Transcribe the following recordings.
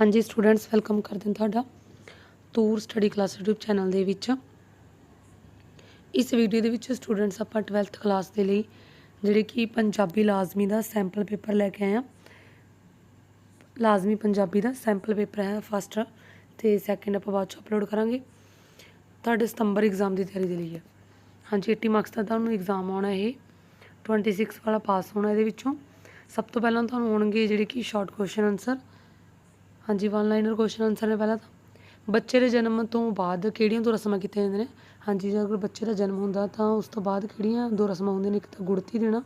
ਹਾਂਜੀ students welcome ਕਰਦੇ ਹਾਂ ਤੁਹਾਡਾ Toor study class YouTube channel ਦੇ ਵਿੱਚ। ਇਸ ਵੀਡੀਓ ਦੇ ਵਿੱਚ ਸਟੂਡੈਂਟਸ ਆਪਾਂ 12th ਕਲਾਸ ਦੇ ਲਈ ਜਿਹੜੇ ਕਿ ਪੰਜਾਬੀ ਲਾਜ਼ਮੀ ਦਾ ਸੈਂਪਲ ਪੇਪਰ ਲੈ ਕੇ ਆਏ ਹਾਂ। ਲਾਜ਼ਮੀ ਪੰਜਾਬੀ ਦਾ ਸੈਂਪਲ ਪੇਪਰ ਹੈ ਫਸਟ ਤੇ ਸੈਕਿੰਡ ਆਪਾਂ ਬਾਅਦ ਚ ਅਪਲੋਡ ਕਰਾਂਗੇ। ਤੁਹਾਡੇ ਸਤੰਬਰ ਐਗਜ਼ਾਮ ਦੀ ਤਿਆਰੀ ਦੇ ਲਈ ਹੈ। ਹਾਂਜੀ 80 ਮਾਰਕਸ ਦਾ ਤੁਹਾਨੂੰ ਐਗਜ਼ਾਮ ਆਉਣਾ ਇਹ 26 ਵਾਲਾ ਪਾਸ ਹੋਣਾ ਇਹਦੇ ਵਿੱਚੋਂ। ਸਭ ਤੋਂ ਪਹਿਲਾਂ ਤੁਹਾਨੂੰ ਹੋਣਗੇ ਜਿਹੜੇ ਕਿ ਸ਼ਾਰਟ ਕੁਐਸਚਨ ਆਨਸਰ ਹਾਂਜੀ ਵਨ ਲਾਈਨਰ ਕੁਐਸਚਨ ਆਨਸਰ ਨੇ ਪਹਿਲਾਂ ਤਾਂ। ਬੱਚੇ ਦੇ ਜਨਮ ਤੋਂ ਬਾਅਦ ਕਿਹੜੀਆਂ ਦੋ ਰਸਮਾਂ ਕੀਤੀਆਂ ਜਾਂਦੀਆਂ ਨੇ? ਹਾਂਜੀ, ਜੇ ਅਗਰ ਬੱਚੇ ਦਾ ਜਨਮ ਹੁੰਦਾ ਤਾਂ ਉਸ ਤੋਂ ਬਾਅਦ ਕਿਹੜੀਆਂ ਦੋ ਰਸਮਾਂ ਹੁੰਦੀਆਂ ਨੇ? ਇੱਕ ਤਾਂ ਗੁੜਤੀ ਦੇਣਾ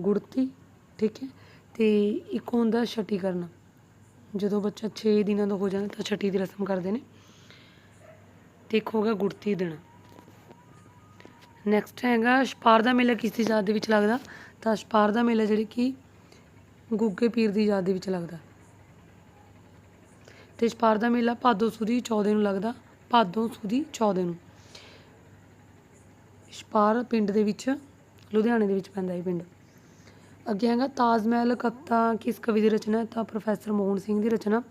ਗੁੜਤੀ, ਠੀਕ ਹੈ। ਤੇ ਇੱਕ ਹੁੰਦਾ ਛਟੀ ਕਰਨਾ ਜਦੋਂ ਬੱਚਾ 6 ਦਿਨਾਂ ਦਾ ਹੋ ਜਾਂਦਾ ਤਾਂ ਛਟੀ ਦੀ ਰਸਮ ਕਰਦੇ ਨੇ। ਤੇ ਇੱਕ ਹੋ ਗਿਆ ਗੁੜਤੀ ਦੇਣਾ। ਨੈਕਸਟ ਹੈਗਾ ਛਪਾਰ ਦਾ ਮੇਲਾ ਕਿਸ ਦੀ ਯਾਦ ਦੇ ਵਿੱਚ ਲੱਗਦਾ? ਤਾਂ ਛਪਾਰ ਦਾ ਮੇਲਾ ਜਿਹੜੀ ਕਿ ਗੁੱਗੇ ਪੀਰ ਦੀ ਯਾਦ ਦੇ ਵਿੱਚ ਲੱਗਦਾ। ਤੇ ਛਪਾਰ ਦਾ ਮੇਲਾ ਭਾਦੋ ਸੁਦੀ 14 ਨੂੰ ਲੱਗਦਾ, ਭਾਦੋ ਸੁਦੀ 14 ਨੂੰ। ਛਪਾਰ ਪਿੰਡ ਦੇ ਵਿੱਚ, ਲੁਧਿਆਣੇ ਦੇ ਵਿੱਚ ਪੈਂਦਾ ਇਹ ਪਿੰਡ। ਅੱਗੇ ਹੈਗਾ ਤਾਜ ਮਹਿਲ, ਕਵਿਤਾ, ਕਿਸ ਕਵੀ ਦੀ ਰਚਨਾ ਹੈ? ਤਾਂ ਪ੍ਰੋਫੈਸਰ ਮੋਹਨ ਸਿੰਘ ਦੀ ਰਚਨਾ।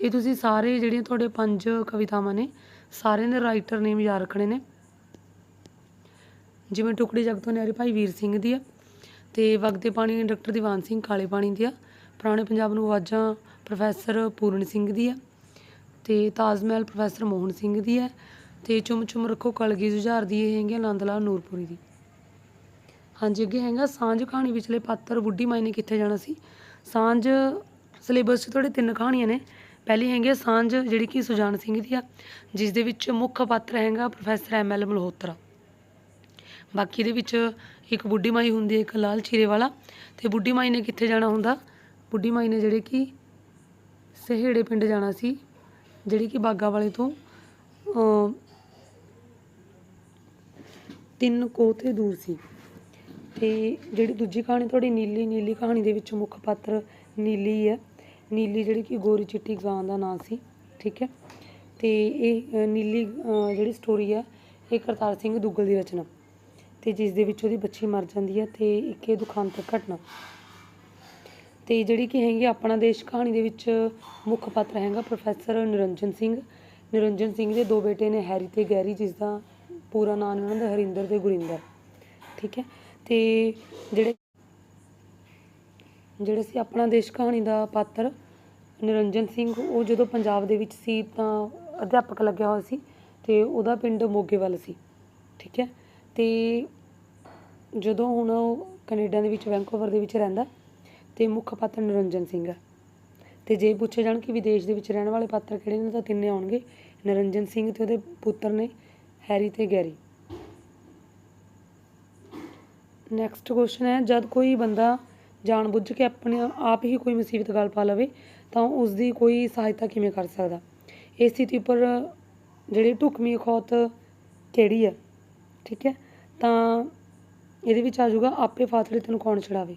ਇਹ ਤੁਸੀਂ ਸਾਰੇ ਜਿਹੜੀਆਂ ਤੁਹਾਡੇ ਪੰਜ ਕਵਿਤਾਵਾਂ ਨੇ, ਸਾਰਿਆਂ ਦੇ ਰਾਈਟਰ ਨੇਮ ਯਾਦ ਰੱਖਣੇ ਨੇ। ਜਿਵੇਂ ਟੁਕੜੀ ਜਗ ਤੋਂ ਨਿਆਰੀ ਭਾਈ ਵੀਰ ਸਿੰਘ ਦੀ ਆ, ਤੇ ਵਗਦੇ ਪਾਣੀ ਡਾਕਟਰ ਦੀਵਾਨ ਸਿੰਘ ਕਾਲੇ ਪਾਣੀ ਦੀ ਆ। ਪੁਰਾਣੇ ਪੰਜਾਬ ਨੂੰ ਆਵਾਜ਼ਾਂ ਪ੍ਰੋਫੈਸਰ ਪੂਰਨ ਸਿੰਘ ਦੀ ਆ ਤੇ ਤਾਜ ਮਹਿਲ ਪ੍ਰੋਫੈਸਰ ਮੋਹਨ ਸਿੰਘ ਦੀ ਹੈ ਤੇ ਚੁੰਮ ਚੁੰਮ ਰੱਖੋ ਕਲਗੀ ਜੁਝਾਰ ਦੀ ਇਹ ਹੈਗੀ ਆਨੰਦ ਲਾਲ ਨੂਰਪੁਰੀ ਦੀ। ਹਾਂਜੀ, ਅੱਗੇ ਹੈਗਾ ਸਾਂਝ ਕਹਾਣੀ ਵਿਚਲੇ ਪਾਤਰ ਬੁੱਢੀ ਮਾਈ ਨੇ ਕਿੱਥੇ ਜਾਣਾ ਸੀ? ਸਾਂਝ ਸਿਲੇਬਸ 'ਚ ਤੁਹਾਡੇ ਤਿੰਨ ਕਹਾਣੀਆਂ ਨੇ। ਪਹਿਲੀ ਹੈਗੀ ਆ ਸਾਂਝ ਜਿਹੜੀ ਕਿ ਸੁਜਾਨ ਸਿੰਘ ਦੀ ਆ, ਜਿਸ ਦੇ ਵਿੱਚ ਮੁੱਖ ਪਾਤਰ ਹੈਗਾ ਪ੍ਰੋਫੈਸਰ ਐਮ ਐਲ ਮਲਹੋਤਰਾ। ਬਾਕੀ ਦੇ ਵਿੱਚ ਇੱਕ ਬੁੱਢੀ ਮਾਈ ਹੁੰਦੀ ਹੈ, ਇੱਕ ਲਾਲ ਚੀਰੇ ਵਾਲਾ। ਤੇ ਬੁੱਢੀ ਮਾਈ ਨੇ ਕਿੱਥੇ ਜਾਣਾ ਹੁੰਦਾ? ਬੁੱਢੀ ਮਾਈ ਨੇ ਜਿਹੜੇ ਕਿ ਸਹੇੜੇ ਪਿੰਡ ਜਾਣਾ ਸੀ, ਜਿਹੜੀ ਕਿ ਬਾਗਾ ਵਾਲੇ ਤੋਂ ਤਿੰਨ ਕੋਹ ਤੇ ਦੂਰ ਸੀ। ਤੇ ਜਿਹੜੀ ਦੂਜੀ ਕਹਾਣੀ ਤੁਹਾਡੀ ਨੀਲੀ ਨੀਲੀ ਕਹਾਣੀ ਦੇ ਵਿੱਚ ਮੁੱਖ ਪਾਤਰ ਨੀਲੀ ਹੈ। ਨੀਲੀ ਜਿਹੜੀ ਕਿ ਗੋਰੀ ਚਿੱਟੀ ਗਾਂ ਦਾ ਨਾਂ ਸੀ, ਠੀਕ ਹੈ। ਤੇ ਇਹ ਨੀਲੀ ਜਿਹੜੀ ਸਟੋਰੀ ਹੈ, ਇਹ ਕਰਤਾਰ ਸਿੰਘ ਦੁੱਗਲ ਦੀ ਰਚਨਾ। ਤੇ ਜਿਸ ਦੇ ਵਿੱਚ ਉਹਦੀ ਬੱਚੀ ਮਰ ਜਾਂਦੀ ਹੈ ਤੇ ਇੱਕ ਇਹ ਦੁਖਾਂਤਕ ਘਟਨਾ। ਤੇ ਜਿਹੜੀ ਕਿ ਹੈਗੀ ਆਪਣਾ ਦੇਸ਼ ਕਹਾਣੀ ਦੇ ਵਿੱਚ ਮੁੱਖ ਪਾਤਰ ਹੈਗਾ ਪ੍ਰੋਫੈਸਰ ਨਿਰੰਜਨ ਸਿੰਘ। ਨਿਰੰਜਨ ਸਿੰਘ ਦੇ ਦੋ ਬੇਟੇ ਨੇ, ਹੈਰੀ ਤੇ ਗੈਰੀ, ਜਿਸ ਦਾ ਪੂਰਾ ਨਾਮ ਉਹਨਾਂ ਦਾ, ਹਰਿੰਦਰ ਤੇ ਗੁਰਿੰਦਰ। ਠੀਕ ਹੈ? ਤੇ ਜਿਹੜੇ ਜਿਹੜੇ ਸੀ ਆਪਣਾ ਦੇਸ਼ ਕਹਾਣੀ ਦਾ ਪਾਤਰ ਨਿਰੰਜਨ ਸਿੰਘ, ਉਹ ਜਦੋਂ ਪੰਜਾਬ ਦੇ ਵਿੱਚ ਸੀ ਤਾਂ ਅਧਿਆਪਕ ਲੱਗਿਆ ਹੋਇਆ ਸੀ ਤੇ ਉਹਦਾ ਪਿੰਡ ਮੋਗੇ ਵੱਲ ਸੀ। ਠੀਕ ਹੈ? ਤੇ ਜਦੋਂ ਹੁਣ ਉਹ ਕੈਨੇਡਾ ਦੇ ਵਿੱਚ, ਵੈਂਕੂਵਰ ਦੇ ਵਿੱਚ ਰਹਿੰਦਾ ਤੇ ਮੁੱਖ ਪਾਤਰ ਨਿਰੰਜਨ ਸਿੰਘ ਹੈ। ਤੇ ਜੇ ਪੁੱਛੇ ਜਾਣ ਕਿ ਵਿਦੇਸ਼ ਦੇ ਵਿੱਚ ਰਹਿਣ ਵਾਲੇ ਪਾਤਰ ਕਿਹੜੇ ਨੇ, ਤਾਂ ਤਿੰਨੇ ਆਉਣਗੇ। ਨਿਰੰਜਨ ਸਿੰਘ ਤੇ ਉਹਦੇ ਪੁੱਤਰ ਨੇ ਹੈਰੀ ਤੇ ਗੈਰੀ। ਨੈਕਸਟ ਕੁਐਸਚਨ ਹੈ, ਜਦ ਕੋਈ ਬੰਦਾ ਜਾਣਬੁੱਝ ਕੇ ਆਪਣੇ ਆਪ ਹੀ ਕੋਈ ਮੁਸੀਬਤ ਗੱਲ ਪਾ ਲਵੇ, ਤਾਂ ਉਸ ਦੀ ਕੋਈ ਸਹਾਇਤਾ ਕਿਵੇਂ ਕਰ ਸਕਦਾ? ਇਸ ਸਥਿਤੀ ਉੱਪਰ ਜਿਹੜੀ ਢੁਕਵੀਂ ਖੌਤ ਕਿਹੜੀ ਹੈ? ਠੀਕ ਹੈ? ਤਾਂ ਇਹਦੇ ਵਿੱਚ ਆ ਜਾਊਗਾ, ਆਪੇ ਫਾਥੜੇ ਤੈਨੂੰ ਕੌਣ ਛਡਾਵੇ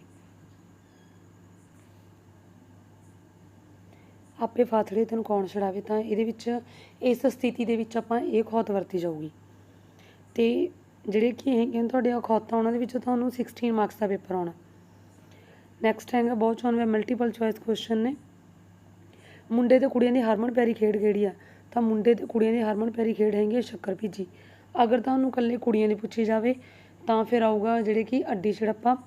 ਆਪੇ ਫਾਥੜੇ ਤੈਨੂੰ ਕੌਣ ਛਡਾਵੇ ਤਾਂ ਇਹਦੇ ਵਿੱਚ ਇਸ ਸਥਿਤੀ ਦੇ ਵਿੱਚ ਆਪਾਂ ਇਹ ਖੌਤ ਵਰਤੀ ਜਾਊਗੀ। ਤੇ ਜਿਹੜੇ ਕਿ ਹੈਗੇ ਨੇ ਤੁਹਾਡੇ ਖੌਤਾਂ ਉਹਨਾਂ ਦੇ ਵਿੱਚ ਤੁਹਾਨੂੰ 16 ਮਾਰਕਸ ਦਾ ਪੇਪਰ ਆਉਣਾ। ਨੈਕਸਟ ਹੈਗਾ ਬਹੁਤ ਚੋਣਵੇਂ ਮਲਟੀਪਲ ਚੁਆਇਸ ਕੁਐਸਚਨ ਨੇ। ਮੁੰਡੇ ਤੇ ਕੁੜੀਆਂ ਦੀ ਹਰਮਨ ਪਿਆਰੀ ਖੇਡ ਕਿਹੜੀ ਆ? ਤਾਂ ਮੁੰਡੇ ਤੇ ਕੁੜੀਆਂ ਦੀ ਹਰਮਨ ਪਿਆਰੀ ਖੇਡ ਹੈਗੀ ਆ ਸ਼ੱਕਰ ਭਿੱਜੀ। ਅਗਰ ਤੁਹਾਨੂੰ ਇਕੱਲੇ ਕੁੜੀਆਂ ਦੀ ਪੁੱਛੀ ਜਾਵੇ ਤਾਂ ਫਿਰ ਆਊਗਾ ਜਿਹੜੇ ਕਿ ਅੱਡੀ ਛੜੱਪਾ।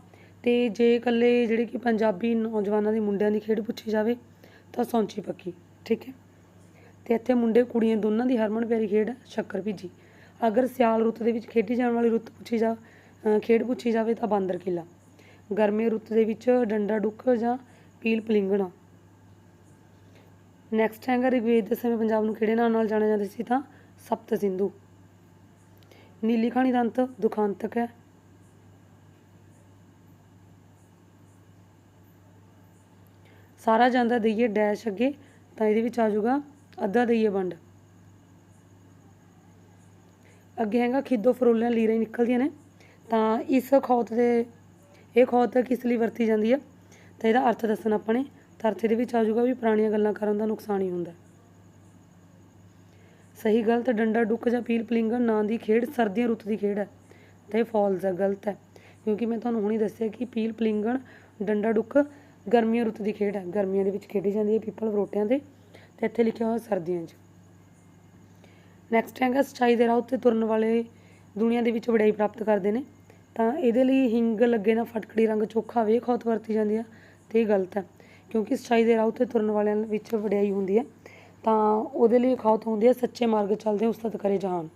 ਤੇ ਜੇ ਇਕੱਲੇ ਜਿਹੜੇ ਕਿ ਪੰਜਾਬੀ ਨੌਜਵਾਨਾਂ ਦੀ ਮੁੰਡਿਆਂ ਦੀ ਖੇਡ ਪੁੱਛੀ ਜਾਵੇ ਤਾਂ ਸੌਂਚੀ ਪੱਕੀ, ਠੀਕ ਹੈ? ਤੇ ਇੱਥੇ ਮੁੰਡੇ, ਕੁੜੀਆਂ ਦੋਨਾਂ ਦੀ ਹਰਮਨ ਪਿਆਰੀ ਖੇਡ ਸ਼ੱਕਰ ਭਿੱਜੀ। ਅਗਰ ਸਿਆਲ ਰੁੱਤ ਦੇ ਵਿੱਚ ਖੇਡੀ ਜਾਣ ਵਾਲੀ ਰੁੱਤ ਪੁੱਛੀ ਜਾ ਖੇਡ ਪੁੱਛੀ ਜਾਵੇ ਤਾਂ ਬਾਂਦਰ ਕਿੱਲਾ। ਗਰਮੀ ਰੁੱਤ ਦੇ ਵਿੱਚ ਡੰਡਾ ਡੁੱਕ ਜਾਂ ਪੀਲ ਪਲਿੰਗਣਾ। ਨੈਕਸਟ ਹੈਗਾ ਰਿਗਵੇਦ ਦੇ ਸਮੇਂ ਪੰਜਾਬ ਨੂੰ ਕਿਹੜੇ ਨਾਮ ਨਾਲ ਜਾਣਿਆ ਜਾਂਦਾ ਸੀ ਤਾਂ ਸਪਤ ਸਿੰਧੂ। ਨੀਲੀ ਖਾਣੀ ਦਾ ਅੰਤ ਦੁਖਾਂਤਕ ਹੈ। ਸਾਰਾ ਜਾਂਦਾ ਦਈਏ ਡੈਸ਼ ਅੱਗੇ, ਤਾਂ ਇਹਦੇ ਵਿੱਚ ਆ ਜਾਊਗਾ ਅੱਧਾ ਦਈਏ ਵੰਡ। ਅੱਗੇ ਹੈਗਾ ਖਿੱਦੋ ਫਰੋਲਿਆਂ ਲੀਰਾਂ ਹੀ ਨਿਕਲਦੀਆਂ ਨੇ। ਤਾਂ ਇਸ ਖੌਤ ਦੇ, ਇਹ ਖੌਤ ਕਿਸ ਲਈ ਵਰਤੀ ਜਾਂਦੀ ਹੈ ਤਾਂ ਇਹਦਾ ਅਰਥ ਦੱਸਣਾ ਆਪਾਂ ਨੇ। ਤਾਂ ਅਰਥ ਇਹਦੇ ਵਿੱਚ ਆ ਜਾਊਗਾ ਵੀ ਪੁਰਾਣੀਆਂ ਗੱਲਾਂ ਕਰਨ ਦਾ ਨੁਕਸਾਨ ਹੀ ਹੁੰਦਾ। ਸਹੀ ਗਲਤ ਡੰਡਾ ਡੁੱਕ ਜਾਂ ਪੀਲ ਪਲਿੰਗਣ ਨਾਂ ਦੀ ਖੇਡ ਸਰਦੀਆਂ ਰੁੱਤ ਦੀ ਖੇਡ ਹੈ। ਤਾਂ ਇਹ ਫਾਲਸ ਹੈ, ਗਲਤ ਹੈ। ਕਿਉਂਕਿ ਮੈਂ ਤੁਹਾਨੂੰ ਹੁਣੀ ਦੱਸਿਆ ਕਿ ਪੀਲ ਪਲਿੰਗਣ, ਡੰਡਾ ਡੁੱਕ ਗਰਮੀਆਂ ਰੁੱਤ ਦੀ ਖੇਡ ਹੈ। ਗਰਮੀਆਂ ਦੇ ਵਿੱਚ ਖੇਡੀ ਜਾਂਦੀ ਹੈ ਪੀਪਲ ਫਰੋਟਿਆਂ ਤੇ ਤੇ ਇੱਥੇ ਲਿਖਿਆ ਹੋਇਆ ਸਰਦੀਆਂ 'ਚ। ਨੈਕਸਟ ਹੈਗਾ, ਸਚਾਈ ਦੇ ਰਾਹ ਉੱਤੇ ਤੁਰਨ ਵਾਲੇ ਦੁਨੀਆ ਦੇ ਵਿੱਚ ਵਡਿਆਈ ਪ੍ਰਾਪਤ ਕਰਦੇ ਨੇ। ਤਾਂ ਇਹਦੇ ਲਈ ਹਿੰਗ ਲੱਗੇ ਨਾ ਫਟਕੜੀ ਰੰਗ ਚੋਖਾ ਵੇ ਖੌਤ ਵਰਤੀ ਜਾਂਦੀ ਆ। ਤੇ ਇਹ ਗਲਤ ਹੈ, ਕਿਉਂਕਿ ਸਚਾਈ ਦੇ ਰਾਹ ਉੱਤੇ ਤੁਰਨ ਵਾਲਿਆਂ ਵਿੱਚ ਵਡਿਆਈ ਹੁੰਦੀ ਹੈ। ਤਾਂ ਉਹਦੇ ਲਈ ਖੌਤ ਹੁੰਦੀ ਹੈ, ਸੱਚੇ ਮਾਰਗ ਚੱਲਦੇ ਉਸਤਤ ਕਰੇ ਜਹਾਨ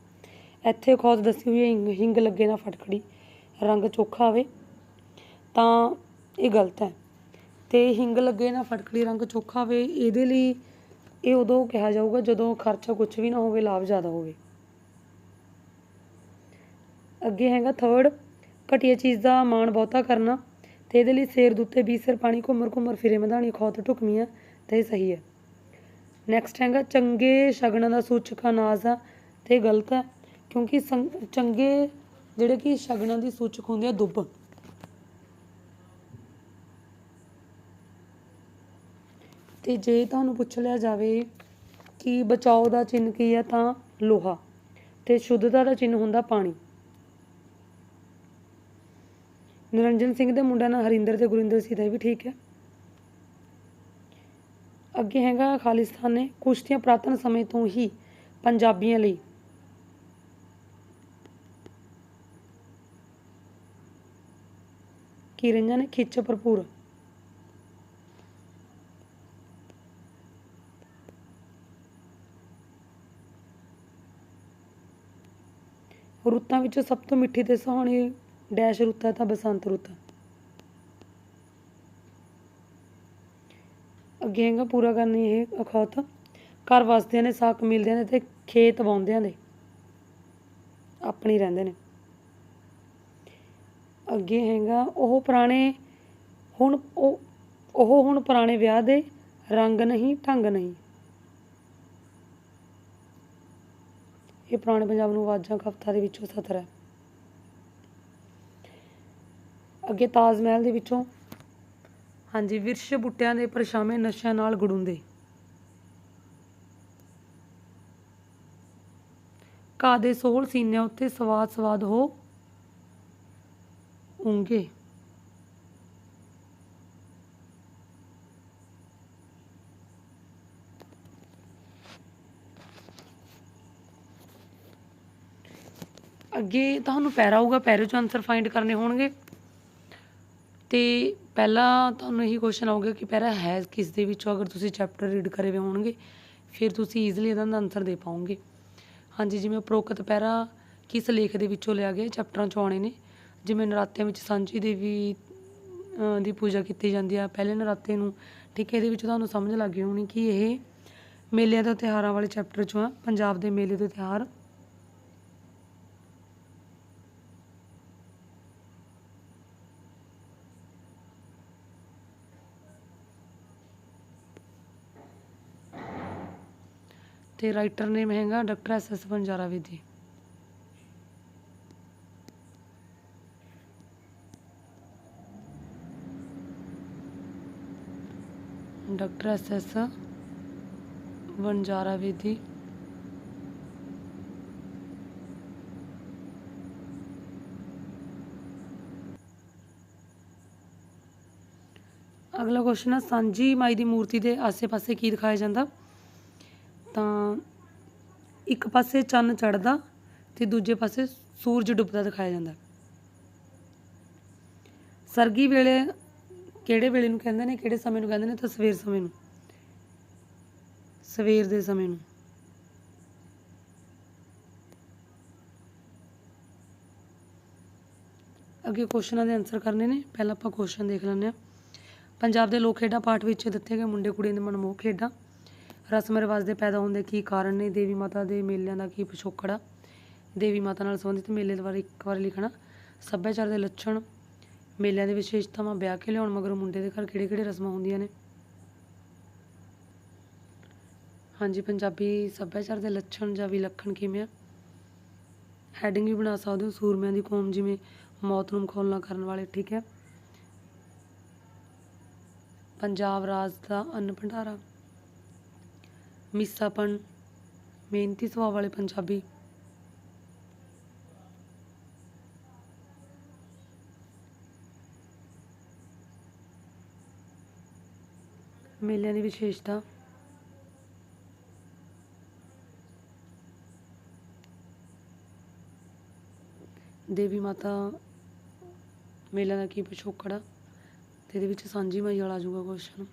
ਇੱਥੇ ਖੌਤ ਦੱਸੀ ਹੋਈ ਹੈ, ਹਿੰਗ ਹਿੰਗ ਲੱਗੇ ਨਾ ਫਟਕੜੀ ਰੰਗ ਚੋਖਾ ਹੋਵੇ ਤਾਂ ਇਹ ਗਲਤ ਹੈ। ਤੇ ਹਿੰਗ ਲੱਗੇ ਨਾ ਫਟਕੜੀ ਰੰਗ ਚੋਖਾ ਹੋਵੇ, ਇਹਦੇ ਲਈ ਇਹ ਉਦੋਂ ਕਿਹਾ ਜਾਊਗਾ ਜਦੋਂ ਖਰਚਾ ਕੁਝ ਵੀ ਨਾ ਹੋਵੇ, ਲਾਭ ਜ਼ਿਆਦਾ ਹੋਵੇ। ਅੱਗੇ ਹੈਗਾ ਥਰਡ ਘਟੀਆ ਚੀਜ਼ ਦਾ ਮਾਣ ਬਹੁਤਾ ਕਰਨਾ ਤੇ ਇਹਦੇ ਲਈ ਸਿਰ ਦੇ ਉੱਤੇ 20 ਸਿਰ, ਪਾਣੀ, ਘੁੰਮਰ ਘੁੰਮਰ, ਫਿਰੇ ਮਧਾਣੀ ਖੌਤ ਢੁਕਮੀਆਂ ਤੇ ਇਹ ਸਹੀ ਹੈ। ਨੈਕਸਟ ਹੈਗਾ ਚੰਗੇ ਸ਼ਗਨਾਂ ਦਾ ਸੂਚਕ ਅਨਾਜ ਆ ਤੇ ਇਹ ਗਲਤ ਹੈ ਕਿਉਂਕਿ ਸੰਗ- ਚੰਗੇ ਜਿਹੜੇ ਕਿ ਸ਼ਗਨਾਂ ਦੀ ਸੂਚਕ ਹੁੰਦੀ ਆ ਦੁੱਬ। ਤੇ ਜੇ ਤੁਹਾਨੂੰ ਪੁੱਛ ਲਿਆ ਜਾਵੇ ਕਿ ਬਚਾਓ ਦਾ ਚਿੰਨ੍ਹ ਕੀ ਹੈ ਤਾਂ ਲੋਹਾ ਤੇ ਸ਼ੁੱਧਤਾ ਦਾ ਚਿੰਨ੍ਹ ਹੁੰਦਾ ਪਾਣੀ। ਨਿਰੰਜਨ ਸਿੰਘ ਦੇ ਮੁੰਡਾ ਨਾਲ ਹਰਿੰਦਰ ਤੇ ਗੁਰਿੰਦਰ ਸੀ ਤਾਂ ਵੀ ਠੀਕ ਹੈ। ਅੱਗੇ ਹੈਗਾ ਖਾਲਿਸਤਾਨ ਨੇ ਕੁਸ਼ਤੀਆਂ ਪ੍ਰਾਤਨ ਸਮੇਂ ਤੋਂ ਹੀ ਪੰਜਾਬੀਆਂ ਲਈ ਕੀ ਰਹੀਆਂ ਨੇ? ਖਿੱਚ ਭਰਪੂਰ। ਰੁੱਤਾਂ ਵਿੱਚੋਂ ਸਭ ਤੋਂ ਮਿੱਠੀ ਤੇ ਸੋਹਣੀ ਡੈਸ਼ ਰੁੱਤ ਹੈ ਤਾਂ ਬਸੰਤ ਰੁੱਤ ਅੱਗੇ ਹੈਗਾ ਪੂਰਾ ਕਰਨੀ ਇਹ ਅਖੌਤ। ਘਰ ਵਸਦਿਆਂ ਨੇ, ਸਾਕ ਮਿਲਦਿਆਂ ਨੇ ਤੇ ਖੇਤ ਵਾਉਂਦਿਆਂ ਦੇ ਆਪਣੀ ਰਹਿੰਦੇ ਨੇ। ਅੱਗੇ ਹੈਗਾ ਉਹ ਪੁਰਾਣੇ ਹੁਣ ਉਹ ਉਹ ਹੁਣ ਪੁਰਾਣੇ ਵਿਆਹ ਦੇ ਰੰਗ ਨਹੀਂ, ਢੰਗ ਨਹੀਂ। ਇਹ ਪੁਰਾਣੇ ਪੰਜਾਬ ਨੂੰ ਆਵਾਜ਼ਾਂ ਕਵਿਤਾ ਦੇ ਵਿੱਚੋਂ ਸਤਰ ਹੈ। ਅੱਗੇ ਤਾਜ ਮਹਿਲ ਦੇ ਵਿੱਚੋਂ। ਹਾਂਜੀ, ਵਿਰਸ਼ ਬੁੱਟਿਆਂ ਦੇ ਪਰਛਾਵੇਂ ਨਸ਼ਿਆਂ ਨਾਲ ਗੜੁੰਦੇ ਘਾਹ ਦੇ ਸੋਹਲ ਸੀਨਿਆਂ ਉੱਤੇ ਸਵਾਦ ਸਵਾਦ ਹੋ। ਉਂਗੇ ਅੱਗੇ ਤੁਹਾਨੂੰ ਪੈਰਾ ਆਊਗਾ ਪੈਰੇ ਚੋਂ ਆਨਸਰ ਫਾਈਂਡ ਕਰਨੇ ਹੋਣਗੇ। ਤੇ ਪਹਿਲਾਂ ਤੁਹਾਨੂੰ ਇਹੀ ਕੁਐਸਚਨ ਆਊਗਾ ਕਿ ਪੈਰਾ ਹੈ ਕਿਸ ਦੇ ਵਿੱਚੋਂ? ਅਗਰ ਤੁਸੀਂ ਚੈਪਟਰ ਰੀਡ ਕਰੇ ਹੋਏ ਹੋਣਗੇ, ਫਿਰ ਤੁਸੀਂ ਈਜ਼ੀਲੀ ਇਹਦਾ ਆਨਸਰ ਦੇ ਪਾਓਗੇ। ਹਾਂਜੀ, ਜਿਵੇਂ ਉਪਰੋਕਤ ਪੈਰਾ ਕਿਸ ਲੇਖ ਦੇ ਵਿੱਚੋਂ ਲਿਆ ਗਿਆ ਚੈਪਟਰਾਂ ਚੋਂ ਆਉਣੇ ਨੇ। ਜਿਵੇਂ ਨਰਾਤਿਆਂ ਵਿੱਚ ਸਾਂਝੀ ਦੇਵੀ ਦੀ ਪੂਜਾ ਕੀਤੀ ਜਾਂਦੀ ਆ। ਪਹਿਲੇ ਨਰਾਤੇ ਨੂੰ, ਠੀਕ ਹੈ, ਇਹਦੇ ਵਿੱਚ ਤੁਹਾਨੂੰ ਸਮਝ ਲੱਗ ਗਈ ਹੋਣੀ ਕਿ ਇਹ ਮੇਲਿਆਂ ਤੇ ਤਿਉਹਾਰਾਂ ਵਾਲੇ ਚੈਪਟਰ ਚੋਂ ਆ, ਪੰਜਾਬ ਦੇ ਮੇਲੇ ਤੇ ਤਿਉਹਾਰ। ਤੇ ਰਾਈਟਰ ਨੇਮ ਹੈਗਾ ਡਾਕਟਰ ਐਸ ਐਸ ਬੰਜਾਰਾ ਵਿਧੀ ਡਾਕਟਰ ਐਸ ਐਸ ਬੰਜਾਰਾ ਵਿਧੀ ਅਗਲਾ ਕੁਐਸਚਨ ਹੈ ਸਾਂਝੀ ਮਾਈ ਦੀ ਮੂਰਤੀ ਦੇ ਆਸੇ-ਪਾਸੇ ਕੀ ਦਿਖਾਇਆ ਜਾਂਦਾ? ਤਾਂ ਇੱਕ ਪਾਸੇ ਚੰਨ ਚੜਦਾ ਤੇ ਦੂਜੇ ਪਾਸੇ ਸੂਰਜ ਡੁੱਬਦਾ ਦਿਖਾਇਆ ਜਾਂਦਾ। ਸਰਗੀ ਵੇਲੇ ਕਿਹੜੇ ਵੇਲੇ ਨੂੰ ਕਹਿੰਦੇ ਨੇ, ਕਿਹੜੇ ਸਮੇਂ ਨੂੰ ਕਹਿੰਦੇ ਨੇ, ਤਾਂ ਸਵੇਰ ਸਮੇਂ ਨੂੰ। ਸਵੇਰ ਦੇ ਸਮੇਂ ਨੂੰ। ਅੱਗੇ ਕੁਐਸਚਨਾਂ ਦੇ ਆਨਸਰ ਕਰਨੇ ਨੇ। ਪਹਿਲਾਂ ਆਪਾਂ ਕੁਐਸਚਨ ਦੇਖ ਲੈਂਦੇ ਹਾਂ। ਪੰਜਾਬ ਦੇ ਲੋਕ ਖੇਡਾਂ ਪਾਠ ਵਿੱਚ ਦਿੱਤੇ ਗਏ ਮੁੰਡੇ ਕੁੜੀਆਂ ਦੇ ਮਨਮੋਹ ਖੇਡਾਂ। ਰਸਮ ਰਿਵਾਜ ਦੇ ਪੈਦਾ ਹੋਣ ਦੇ ਕੀ ਕਾਰਨ ਨੇ? ਦੇਵੀ ਮਾਤਾ ਦੇ ਮੇਲਿਆਂ ਦਾ ਕੀ ਪਿਛੋਕੜ ਆ? ਦੇਵੀ ਮਾਤਾ ਨਾਲ ਸੰਬੰਧਿਤ ਮੇਲੇ ਬਾਰੇ ਇੱਕ ਵਾਰ ਲਿਖਣਾ। ਸੱਭਿਆਚਾਰ ਦੇ ਲੱਛਣ ਮੇਲਿਆਂ ਦੀ ਵਿਸ਼ੇਸ਼ਤਾਵਾਂ ਵਿਆਹ ਕੇ ਲਿਆਉਣ ਮਗਰੋਂ ਮੁੰਡੇ ਦੇ ਘਰ ਕਿਹੜੇ ਕਿਹੜੇ ਰਸਮਾਂ ਹੁੰਦੀਆਂ ਨੇ? ਹਾਂਜੀ, ਪੰਜਾਬੀ ਸੱਭਿਆਚਾਰ ਦੇ ਲੱਛਣ ਜਾਂ ਵਿਲੱਖਣ ਕਿਵੇਂ ਆ? ਹੈਡਿੰਗ ਵੀ ਬਣਾ ਸਕਦੇ ਹੋ, ਸੂਰਮਿਆਂ ਦੀ ਕੌਮ ਜਿਵੇਂ ਮੌਤ ਨੂੰ ਮਖੌਲ ਕਰਨ ਵਾਲੇ, ਠੀਕ ਹੈ? ਪੰਜਾਬ ਰਾਜ ਦਾ ਅੰਨ ਭੰਡਾਰਾ ਮਿੱਸਾਪਣ, ਮਿਹਨਤੀ ਸੁਭਾਅ ਵਾਲੇ ਪੰਜਾਬੀ। ਮੇਲਿਆਂ ਦੀ ਵਿਸ਼ੇਸ਼ਤਾ। ਦੇਵੀ ਮਾਤਾ, ਮੇਲਿਆਂ ਦਾ ਕੀ ਪਿਛੋਕੜ ਆ? ਤੇ ਇਹਦੇ ਵਿੱਚ ਸਾਂਝੀ ਮਾਈ ਵਾਲਾ ਆ ਜਾਊਗਾ ਕੁਐਸਚਨ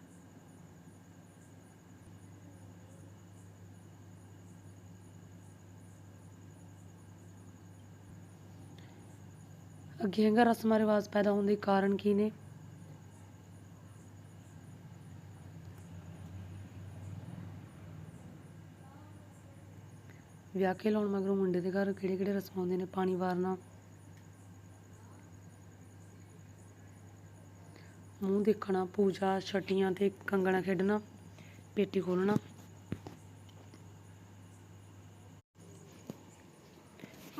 ਅੱਗੇ ਰਸਮਾਂ ਰਿਵਾਜ ਪੈਦਾ ਹੋਣ ਦੇ ਕਾਰਨ ਕੀ ਨੇ? ਵਿਆਹ ਕੇ ਲਾਉਣ ਮਗਰੋਂ ਮੁੰਡੇ ਦੇ ਘਰ ਕਿਹੜੇ ਕਿਹੜੇ ਰਸਮਾਂ ਹੁੰਦੀਆਂ ਨੇ? ਪਾਣੀ ਵਾਰਨਾ। ਮੂੰਹ ਦੇਖਣਾ, ਪੂਜਾ, ਛਟੀਆਂ ਤੇ ਕੰਗਣਾ ਖੇਡਣਾ, ਪੇਟੀ ਖੋਲਣਾ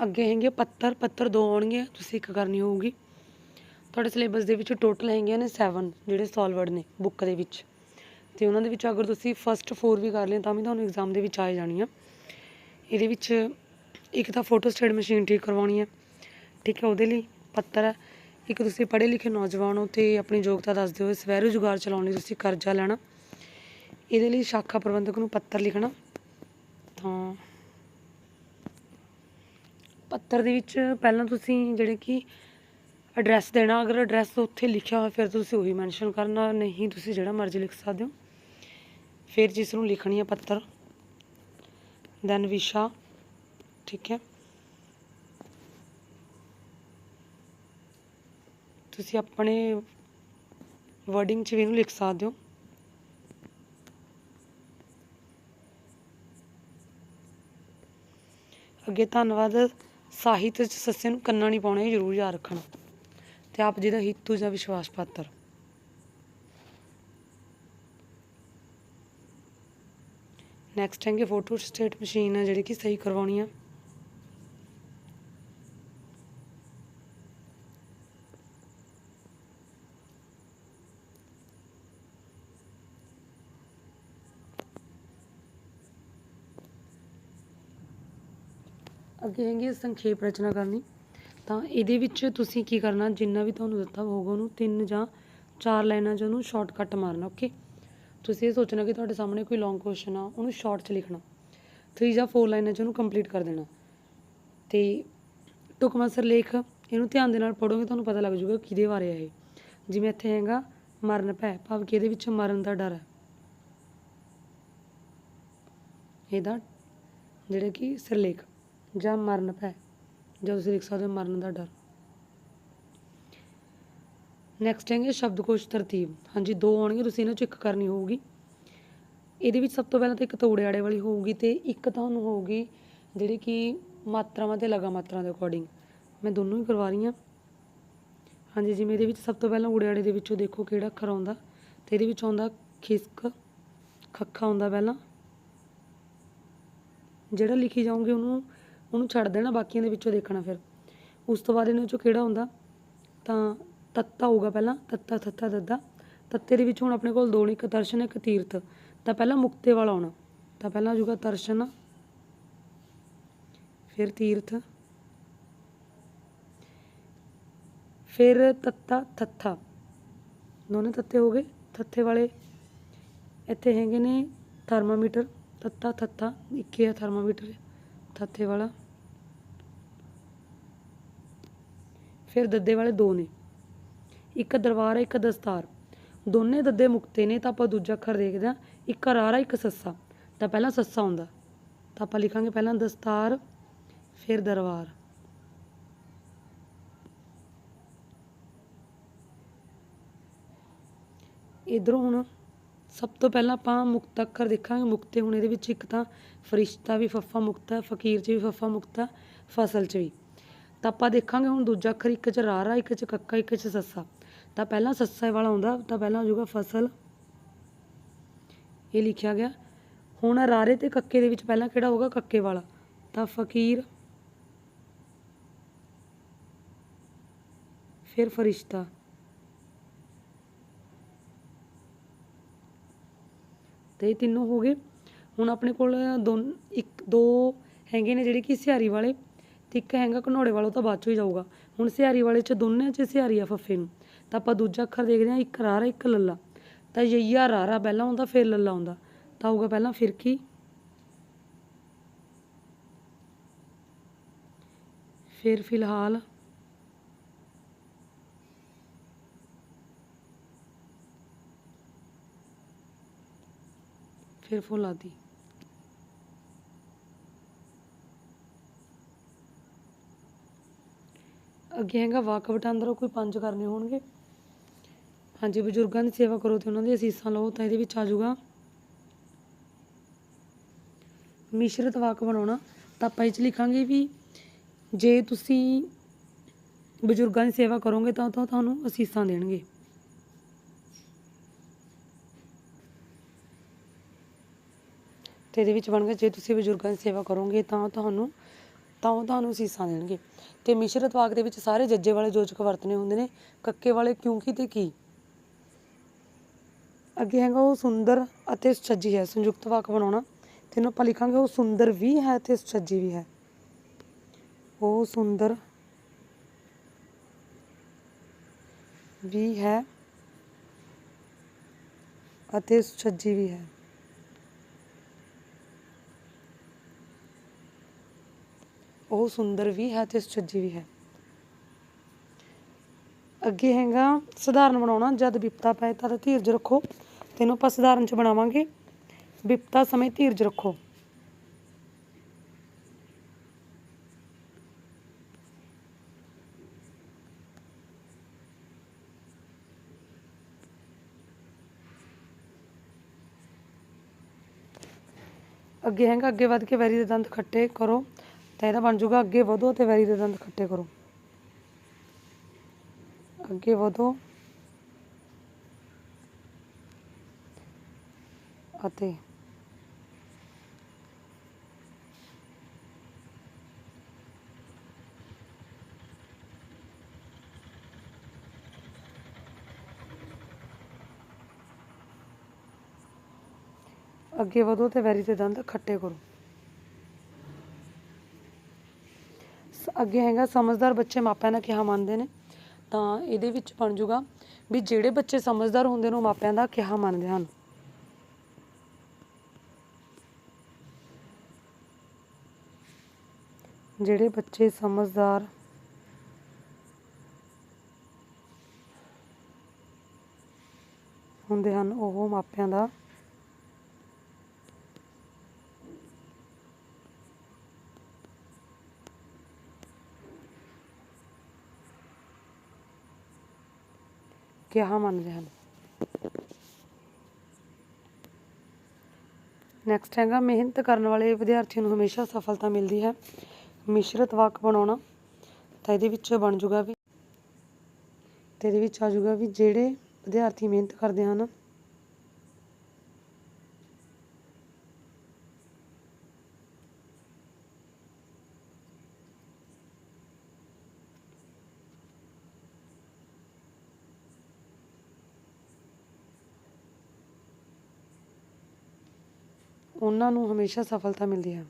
ਅੱਗੇ ਹੈਗੇ ਪੱਤਰ ਪੱਤਰ ਦੋ ਆਉਣਗੇ ਤੁਸੀਂ ਇੱਕ ਕਰਨੀ ਹੋਊਗੀ। ਤੁਹਾਡੇ ਸਿਲੇਬਸ ਦੇ ਵਿੱਚ ਟੋਟਲ ਹੈਗੀਆਂ ਨੇ 7 ਜਿਹੜੇ ਸੋਲਵਰਡ ਨੇ ਬੁੱਕ ਦੇ ਵਿੱਚ। ਤੇ ਉਹਨਾਂ ਦੇ ਵਿੱਚ ਅਗਰ ਤੁਸੀਂ ਫਸਟ 4 ਵੀ ਕਰ ਲਿਆ ਤਾਂ ਵੀ ਤੁਹਾਨੂੰ ਐਗਜ਼ਾਮ ਦੇ ਵਿੱਚ ਆ ਜਾਣੀ ਆ ਇਹਦੇ ਵਿੱਚ ਇੱਕ ਤਾਂ ਫੋਟੋ ਸਟੇਟ ਮਸ਼ੀਨ ਠੀਕ ਕਰਵਾਉਣੀ ਹੈ। ਠੀਕ ਹੈ, ਉਹਦੇ ਲਈ ਪੱਤਰ ਹੈ। ਇੱਕ ਤੁਸੀਂ ਪੜ੍ਹੇ ਲਿਖੇ ਨੌਜਵਾਨ ਹੋ ਤੇ ਆਪਣੀ ਯੋਗਤਾ ਦੱਸਦੇ ਹੋਏ ਸਵੈ ਰੁਜ਼ਗਾਰ ਚਲਾਉਣ ਲਈ ਤੁਸੀਂ ਕਰਜ਼ਾ ਲੈਣਾ। ਇਹਦੇ ਲਈ ਸ਼ਾਖਾ ਪ੍ਰਬੰਧਕ ਨੂੰ ਪੱਤਰ ਲਿਖਣਾ। ਤਾਂ ਪੱਤਰ ਦੇ ਵਿੱਚ ਪਹਿਲਾਂ ਤੁਸੀਂ ਜਿਹੜੇ ਕਿ ਐਡਰੈਸ ਦੇਣਾ, ਅਗਰ ਐਡਰੈਸ ਉੱਥੇ ਲਿਖਿਆ ਹੋਇਆ, ਫਿਰ ਤੁਸੀਂ ਉਹੀ ਮੈਂਸ਼ਨ ਕਰਨਾ, ਨਹੀਂ ਤੁਸੀਂ ਜਿਹੜਾ ਮਰਜ਼ੀ ਲਿਖ ਸਕਦੇ ਹੋ। ਫਿਰ ਜਿਸ ਨੂੰ ਲਿਖਣੀ ਹੈ ਪੱਤਰ ਦੈਨ ਵਿਸ਼ਾ ਠੀਕ ਹੈ। ਤੁਸੀਂ ਆਪਣੇ ਵਰਡਿੰਗ 'ਚ ਵੀ ਇਹਨੂੰ ਲਿਖ ਸਕਦੇ ਹੋ। ਅੱਗੇ ਧੰਨਵਾਦ। ਸਾਹਿਤ 'ਚ ਸੱਸੇ ਨੂੰ ਕੰਨਾਂ ਨਹੀਂ ਪਾਉਣਾ, ਇਹ ਜ਼ਰੂਰ ਯਾਦ ਰੱਖਣਾ। ਤੇ ਆਪ ਜੀ ਦਾ ਹਿੱਤੂ ਜਾਂ ਵਿਸ਼ਵਾਸ ਪਾਤਰ। ਨੈਕਸਟ ਹੈਗੇ ਫੋਟੋ ਸਟੇਟ ਮਸ਼ੀਨ ਆ ਜਿਹੜੀ ਕਿ ਸਹੀ ਕਰਵਾਉਣੀ ਆ। ਅੱਗੇ ਹੈਗੀ ਸੰਖੇਪ ਰਚਨਾ ਕਰਨੀ। ਤਾਂ ਇਹਦੇ ਵਿੱਚ ਤੁਸੀਂ ਕੀ ਕਰਨਾ, ਜਿੰਨਾ ਵੀ ਤੁਹਾਨੂੰ ਦਿੱਤਾ ਹੋਊਗਾ ਉਹਨੂੰ ਤਿੰਨ ਜਾਂ ਚਾਰ ਲਾਈਨਾਂ 'ਚ ਉਹਨੂੰ ਸ਼ਾਰਟਕਟ ਮਾਰਨਾ ਓਕੇ ਤੁਸੀਂ ਇਹ ਸੋਚਣਾ ਕਿ ਤੁਹਾਡੇ ਸਾਹਮਣੇ ਕੋਈ ਲੌਂਗ ਕੁਐਸਚਨ ਆ, ਉਹਨੂੰ ਸ਼ਾਰਟ 'ਚ ਲਿਖਣਾ। 3 ਜਾਂ 4 ਲਾਈਨਾਂ 'ਚ ਉਹਨੂੰ ਕੰਪਲੀਟ ਕਰ ਦੇਣਾ। ਤੇ ਟੁਕਮਾ ਸਿਰਲੇਖ ਇਹਨੂੰ ਧਿਆਨ ਦੇ ਨਾਲ ਪੜੋਗੇ ਤੁਹਾਨੂੰ ਪਤਾ ਲੱਗ ਜਾਊਗਾ ਕਿਹਦੇ ਬਾਰੇ ਹੈ ਇਹ। ਜਿਵੇਂ ਇੱਥੇ ਹੈਗਾ, ਮਰਨ ਭੈ, ਭਾਵ ਕਿ ਇਹਦੇ ਵਿੱਚ ਮਰਨ ਦਾ ਡਰ ਹੈ। ਇਹਦਾ ਜਿਹੜਾ ਕਿ ਸਿਰਲੇਖ ਜਾਂ ਮਰਨ ਪੈ ਜਾਂ ਤੁਸੀਂ ਲਿਖ ਸਕਦੇ ਹੋ ਮਰਨ ਦਾ ਡਰ। ਨੈਕਸਟ ਹੈਗੇ ਸ਼ਬਦਕੋਸ਼ ਤਰਤੀਬ। ਹਾਂਜੀ, ਦੋ ਆਉਣਗੇ, ਤੁਸੀਂ ਇਹਨਾਂ ਚੋਂ ਇੱਕ ਕਰਨੀ ਹੋਊਗੀ। ਇਹਦੇ ਵਿੱਚ ਸਭ ਤੋਂ ਪਹਿਲਾਂ ਤਾਂ ਇੱਕ ਤੋੜੇ ਆੜੇ ਵਾਲੀ ਹੋਊਗੀ ਤੇ ਇੱਕ ਤੁਹਾਨੂੰ ਹੋਊਗੀ ਜਿਹੜੀ ਕਿ ਮਾਤਰਾਵਾਂ ਤੇ ਲਗਾ ਮਾਤਰਾ ਦੇ ਅਕੋਰਡਿੰਗ ਮੈਂ ਦੋਨੋਂ ਹੀ ਕਰਵਾ ਰਹੀ ਹਾਂ ਹਾਂਜੀ, ਜਿਵੇਂ ਇਹਦੇ ਵਿੱਚ ਸਭ ਤੋਂ ਪਹਿਲਾਂ ਊੜੇ ਆੜੇ ਦੇ ਵਿੱਚੋਂ ਦੇਖੋ ਕਿਹੜਾ ਅੱਖਰ ਆਉਂਦਾ ਤੇ ਇਹਦੇ ਵਿੱਚ ਆਉਂਦਾ ਖਿਸਕ, ਖੱਖਾ ਆਉਂਦਾ ਪਹਿਲਾਂ। ਜਿਹੜਾ ਲਿਖੀ ਜਾਊਂਗੀ ਉਹਨੂੰ ਉਹਨੂੰ ਛੱਡ ਦੇਣਾ, ਬਾਕੀਆਂ ਦੇ ਵਿੱਚੋਂ ਦੇਖਣਾ ਫਿਰ। ਉਸ ਤੋਂ ਬਾਅਦ ਇਹਨਾਂ ਵਿੱਚੋਂ ਕਿਹੜਾ ਹੁੰਦਾ ਤਾਂ ਤੱਤਾ ਹੋਊਗਾ ਪਹਿਲਾਂ, ਤੱਤਾ ਥੱਤਾ ਦੱਦਾ ਤੱਤੇ ਦੇ ਵਿੱਚ ਹੁਣ ਆਪਣੇ ਕੋਲ ਦੋ ਨੇ, ਇੱਕ ਤਰਸ਼ਨ ਇੱਕ ਤੀਰਥ। ਤਾਂ ਪਹਿਲਾਂ ਮੁਕਤੇ ਵਾਲਾ ਆਉਣਾ। ਤਾਂ ਪਹਿਲਾਂ ਆਜੂਗਾ ਦਰਸ਼ਨ। ਫਿਰ ਤੀਰਥ। ਫਿਰ ਤੱਤਾ ਥੱਥਾ ਦੋਨੇ ਤੱਤੇ ਹੋ ਗਏ। ਥੱਥੇ ਵਾਲੇ ਇੱਥੇ ਹੈਗੇ ਨੇ ਥਰਮਾਮੀਟਰ। ਤੱਤਾ ਥੱਥਾ ਇੱਕ ਹੀ ਹੈ ਥਰਮਾਮੀਟਰ। ਥੱਥੇ ਵਾਲਾ। ਫਿਰ ਦੱਦੇ ਵਾਲੇ ਦੋ ਨੇ। ਇੱਕ ਦਰਬਾਰ ਹੈ ਇੱਕ ਦਸਤਾਰ। ਦੋਨੇ ਦੱਦੇ ਮੁਕਤੇ ਨੇ ਤਾਂ ਆਪਾਂ ਦੂਜਾ ਅੱਖਰ ਦੇਖਦੇ ਹਾਂ। ਇੱਕ ਰਾਰਾ ਇੱਕ ਸੱਸਾ। ਤਾਂ ਪਹਿਲਾਂ ਸੱਸਾ ਆਉਂਦਾ ਤਾਂ ਆਪਾਂ ਲਿਖਾਂਗੇ ਪਹਿਲਾਂ ਦਸਤਾਰ, ਫਿਰ ਦਰਬਾਰ। ਇਧਰੋਂ ਹੁਣ ਸਭ ਤੋਂ ਪਹਿਲਾਂ ਆਪਾਂ ਮੁਕਤ ਅੱਖਰ ਦੇਖਾਂਗੇ। ਮੁਕਤੇ ਹੁਣ ਇਹਦੇ ਵਿੱਚ ਇੱਕ ਤਾਂ ਫਰਿਸ਼ਤਾ ਵੀ ਫੱਫਾ ਮੁਕਤਾ ਹੈ, ਫਕੀਰ 'ਚ ਵੀ ਫੱਫਾ ਮੁਕਤਾ ਫਸਲ 'ਚ ਵੀ। ਤਾਂ ਆਪਾਂ ਦੇਖਾਂਗੇ ਹੁਣ ਦੂਜਾ ਅੱਖਰ ਇੱਕ 'ਚ ਰਾਰਾ, ਇੱਕ 'ਚ ਕੱਕਾ, ਇੱਕ 'ਚ ਸੱਸਾ। ਤਾਂ ਪਹਿਲਾਂ ਸੱਸਾ ਵਾਲਾ ਆਉਂਦਾ, ਤਾਂ ਪਹਿਲਾਂ ਹੋ ਜਾਊਗਾ ਫਸਲ। ਇਹ ਲਿਖਿਆ ਗਿਆ। ਹੁਣ ਰਾਰੇ ਤੇ ਕੱਕੇ ਦੇ ਵਿੱਚ ਪਹਿਲਾਂ ਕਿਹੜਾ ਹੋਊਗਾ? ਕੱਕੇ ਵਾਲਾ। ਤਾਂ ਫਕੀਰ, ਫਿਰ ਫਰਿਸ਼ਤਾ। ਤੇ ਤਿੰਨੋਂ ਹੋ ਗਏ। ਹੁਣ ਆਪਣੇ ਕੋਲ ਦੋ, ਇੱਕ, ਦੋ ਹੈਗੇ ਨੇ ਜਿਹੜੇ ਕਿ ਸਿਹਾਰੀ ਵਾਲੇ। ਤੇ ਇੱਕ ਹੈਗਾ ਘਨੌੜੇ ਵਾਲਾ ਤਾਂ ਬਾਅਦ ਚੋਂ ਹੀ ਜਾਊਗਾ। ਹੁਣ ਸਿਹਾਰੀ ਵਾਲੇ ਚ ਦੋਨੇ ਚ ਸਿਹਾਰੀ ਆ ਫੱਫੇ ਨੂੰ। ਤਾਂ ਆਪਾਂ ਦੂਜਾ ਅੱਖਰ ਦੇਖਦੇ ਹਾਂ, ਇੱਕ ਰਾਰਾ, ਇੱਕ ਲੱਲਾ। ਤਾਂ ਯਈਆ ਰਾਰਾ, ਪਹਿਲਾਂ ਆਉਂਦਾ, ਫਿਰ ਲੱਲਾ ਆਉਂਦਾ। ਤਾਂ ਆਊਗਾ ਪਹਿਲਾਂ ਫਿਰਕੀ ਫਿਰ ਫਿਲਹਾਲ ਫਿਰ ਫੁੱਲਾਦੀ ਅੱਗੇ ਹੈਗਾ ਵਾਕ ਵਟਾਂਦਰਾ ਕੋਈ ਪੰਜ ਕਰਨੇ ਹੋਣਗੇ। ਹਾਂਜੀ, ਬਜ਼ੁਰਗਾਂ ਦੀ ਸੇਵਾ ਕਰੋ ਤੇ ਉਹਨਾਂ ਦੀ ਅਸੀਸਾਂ ਲਓ, ਤਾਂ ਇਹਦੇ ਵਿੱਚ ਆ ਜਾਊਗਾ। ਮਿਸ਼ਰਤ ਵਾਕ ਬਣਾਉਣਾ, ਤਾਂ ਆਪਾਂ ਇਹ 'ਚ ਲਿਖਾਂਗੇ ਵੀ ਜੇ ਤੁਸੀਂ ਬਜ਼ੁਰਗਾਂ ਦੀ ਸੇਵਾ ਕਰੋਗੇ ਤਾਂ ਤਾਂ ਤੁਹਾਨੂੰ ਅਸੀਸਾਂ ਦੇਣਗੇ। ਤੇ ਇਹਦੇ ਵਿੱਚ ਬਣ ਗਿਆ ਜੇ ਤੁਸੀਂ ਬਜ਼ੁਰਗਾਂ ਦੀ ਸੇਵਾ ਕਰੋਗੇ ਤਾਂ ਤੁਹਾਨੂੰ ਤਾਂ ਉਹ ਤੁਹਾਨੂੰ ਅਸੀਸਾਂ ਦੇਣਗੇ। ਤੇ ਮਿਸ਼ਰਤ ਵਾਕ ਦੇ ਵਿੱਚ ਸਾਰੇ ਜੱਜੇ ਵਾਲੇ ਜੋਜਕ ਵਰਤਨੇ ਹੁੰਦੇ ਨੇ। ਕੱਕੇ ਵਾਲੇ ਕਿਉਂਕਿ ਤੇ ਕੀ? ਅੱਗੇ ਹੈਗਾ ਉਹ ਸੁੰਦਰ ਅਤੇ ਸੁਚੱਜੀ ਹੈ। ਸੰਯੁਕਤ ਵਾਕ ਬਣਾਉਣਾ। ਤੇ ਆਪਾਂ ਲਿਖਾਂਗੇ, ਉਹ ਸੁੰਦਰ ਵੀ ਹੈ ਤੇ ਸੁਚੱਜੀ ਵੀ ਹੈ। ਉਹ ਸੁੰਦਰ ਵੀ ਹੈ ਅਤੇ ਸੁਚੱਜੀ ਵੀ ਹੈ। ਉਹ ਸੁੰਦਰ ਵੀ ਹੈ ਤੇ ਸੁਚੱਜੀ ਵੀ ਹੈ। ਅੱਗੇ ਹੈਗਾ, ਸਧਾਰਨ ਬਣਾਉਣਾ, ਜਦ ਵਿਪਤਾ ਪਏ ਤਦ ਧੀਰਜ ਰੱਖੋ। ਤੈਨੂੰ ਆਪਾਂ ਸਧਾਰਨ ਚ ਬਣਾਵਾਂਗੇ। ਵਿਪਤਾ ਸਮੇਂ ਧੀਰਜ ਰੱਖੋ। ਅੱਗੇ ਹੈਗਾ, ਅੱਗੇ ਵੱਧ ਕੇ ਵੈਰੀ ਦੇ ਦੰਦ ਖੱਟੇ ਕਰੋ। ਤਾਂ ਇਹਦਾ ਬਣ ਜਾਊਗਾ, ਅੱਗੇ ਵਧੋ ਤੇ ਵੈਰੀ ਦੇ ਦੰਦ ਖੱਟੇ ਕਰੋ। ਅੱਗੇ ਵਧੋ। ਅਤੇ ਅੱਗੇ ਵਧੋ ਤੇ ਵੈਰੀ ਦੇ ਦੰਦ ਖੱਟੇ ਕਰੋ। ਅੱਗੇ ਹੈਗਾ ਸਮਝਦਾਰ ਬੱਚੇ ਮਾਪਿਆਂ ਦਾ ਕਿਹਾ ਮੰਨਦੇ ਨੇ, ਤਾਂ ਇਹਦੇ ਵਿੱਚ ਬਣ ਜਾਊਗਾ ਵੀ ਜਿਹੜੇ ਬੱਚੇ ਸਮਝਦਾਰ ਹੁੰਦੇ ਨੇ ਉਹ ਮਾਪਿਆਂ ਦਾ ਕਿਹਾ ਮੰਨਦੇ ਹਨ। ਜਿਹੜੇ ਬੱਚੇ ਸਮਝਦਾਰ ਹੁੰਦੇ ਹਨ, ਉਹ ਮਾਪਿਆਂ ਦਾ ਕਿਹਾ ਮੰਨਦੇ ਹਨ। ਨੈਕਸਟ ਹੈਗਾ, ਮਿਹਨਤ ਕਰਨ ਵਾਲੇ ਵਿਦਿਆਰਥੀਆਂ ਨੂੰ ਹਮੇਸ਼ਾ ਸਫਲਤਾ ਮਿਲਦੀ ਹੈ। ਮਿਸ਼ਰਤ ਵਾਕ ਬਣਾਉਣਾ, ਤਾਂ ਇਹਦੇ ਵਿੱਚ ਬਣ ਜੂਗਾ ਵੀ ਤੇ ਇਹਦੇ ਵਿੱਚ ਆ ਜੂਗਾ ਵੀ ਜਿਹੜੇ ਵਿਦਿਆਰਥੀ ਮਿਹਨਤ ਕਰਦੇ ਹਨ ਉਹਨਾਂ ਨੂੰ ਹਮੇਸ਼ਾ ਸਫਲਤਾ ਮਿਲਦੀ ਹੈ।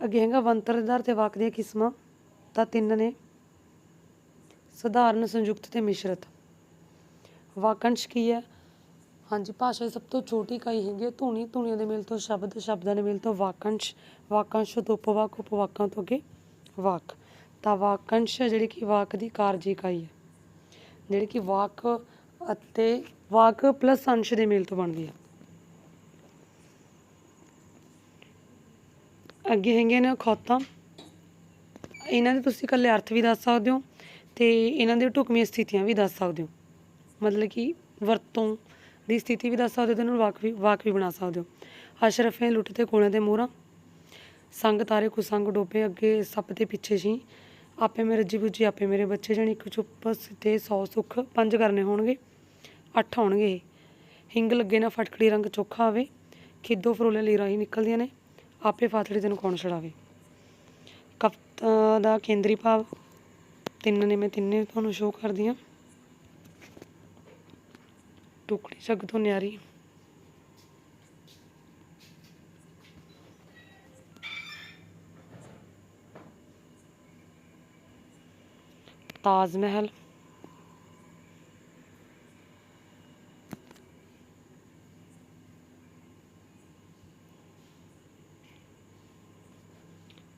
ਅੱਗੇ ਹੈਗਾ ਬੰਤਰ ਤੇ ਵਾਕ ਦੀਆਂ ਕਿਸਮਾਂ ਤਾਂ ਤਿੰਨ ਨੇ। ਸਧਾਰਨ ਸੰਯੁਕਤ ਤੇ ਮਿਸ਼ਰਤ। ਵਾਕੰਸ਼ ਕੀ ਹੈ? ਹਾਂਜੀ, ਭਾਸ਼ਾ ਦੀ ਸਭ ਤੋਂ ਛੋਟੀ ਇਕਾਈ ਹੈਗੀ ਹੈ ਧੁਨੀ। ਧੁਨੀਆਂ ਦੇ ਮੇਲ ਤੋਂ ਸ਼ਬਦ, ਸ਼ਬਦਾਂ ਦੇ ਮੇਲ ਤੋਂ ਵਾਕੰਸ਼। ਵਾਕੰਸ਼ ਤੋਂ ਉਪਵਾਕ ਉਪਵਾਕਾਂ ਤੋਂ ਅੱਗੇ ਵਾਕ। ਤਾਂ ਵਾਕੰਸ਼ ਜਿਹੜੀ ਕਿ ਵਾਕ ਦੀ ਕਾਰਜ ਇਕਾਈ ਹੈ। ਜਿਹੜੀ ਕਿ ਵਾਕ ਅਤੇ ਵਾਕ ਪਲੱਸ ਅੰਸ਼ ਦੇ ਮੇਲ ਤੋਂ ਬਣਦੀ ਹੈ। ਅੱਗੇ ਹੈਗੇ ਨੇ ਖੌਤਾਂ। ਇਹਨਾਂ ਦੇ ਤੁਸੀਂ ਇਕੱਲੇ ਅਰਥ ਵੀ ਦੱਸ ਸਕਦੇ ਹੋ ਤੇ ਇਹਨਾਂ ਦੇ ਢੁਕਵੀਆਂ ਸਥਿਤੀਆਂ ਵੀ ਦੱਸ ਸਕਦੇ ਹੋ। ਮਤਲਬ ਕਿ ਵਰਤੋਂ ਦੀ ਸਥਿਤੀ ਵੀ ਦੱਸ ਸਕਦੇ ਹੋ ਤੇ ਇਹਨਾਂ ਨੂੰ ਵਾਕ ਵੀ ਵਾਕ ਵੀ ਬਣਾ ਸਕਦੇ ਹੋ। ਅਸ਼ਰਫੇ ਲੁੱਟ ਤੇ ਕੋਲਿਆਂ ਦੇ ਮੋਹਰਾਂ। ਸੰਗ ਤਾਰੇ ਕੁਸੰਗ ਡੋਬੇ ਅੱਗੇ ਸੱਪ 'ਤੇ ਪਿੱਛੇ ਸੀ ਆਪੇ ਮੇਰੇ ਰੱਜੀ ਬੁੱਝੀ, ਆਪੇ ਮੇਰੇ ਬੱਚੇ ਜਾਣੀ। ਇੱਕ ਚੁੱਪ ਤੇ 100 ਸੁੱਖ ਪੰਜ ਕਰਨੇ ਹੋਣਗੇ। ਅੱਠ ਹੋਣਗੇ ਇਹ। ਹਿੰਗ ਲੱਗੇ ਨਾ ਫਟਕੜੀ ਰੰਗ ਚੋਖਾ ਆਵੇ। ਖਿੱਦੋ ਫਰੋਲੇ ਲਈ ਹੀ ਨਿਕਲਦੀਆਂ ਨੇ। ਆਪੇ ਫਾਤੜੀ ਤੈਨੂੰ ਕੌਣ ਛੜਾਵੇ ਕਵਿਤਾ ਦਾ ਕੇਂਦਰੀ ਭਾਵ। ਤਿੰਨ ਨੇ ਮੈਂ ਤਿੰਨੇ ਤੁਹਾਨੂੰ ਸ਼ੋਅ ਕਰਦੀ ਹਾਂ। ਟੁਕੜੀ ਜੱਗ ਤੋਂ ਨਿਆਰੀ। ਤਾਜ ਮਹਿਲ।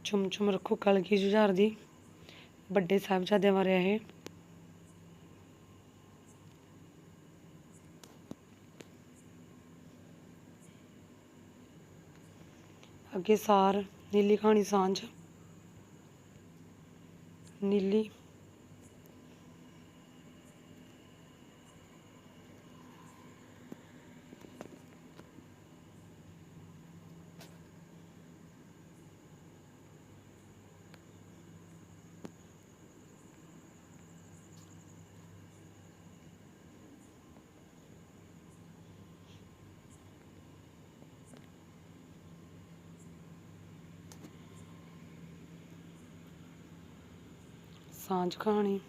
ਚੁੰਮ ਚੁੰਮ ਰੱਖੋ, ਕਲਗੀ ਜੁਝਾਰ ਦੀ। ਵੱਡੇ ਸਾਹਿਬਜ਼ਾਦਿਆਂ ਬਾਰੇ ਇਹ। ਅੱਗੇ ਸਾਰ ਨੀਲੀ ਕਹਾਣੀ ਸਾਂਝ। ਨੀਲੀ ਸਾਂਝ ਕਹਾਣੀ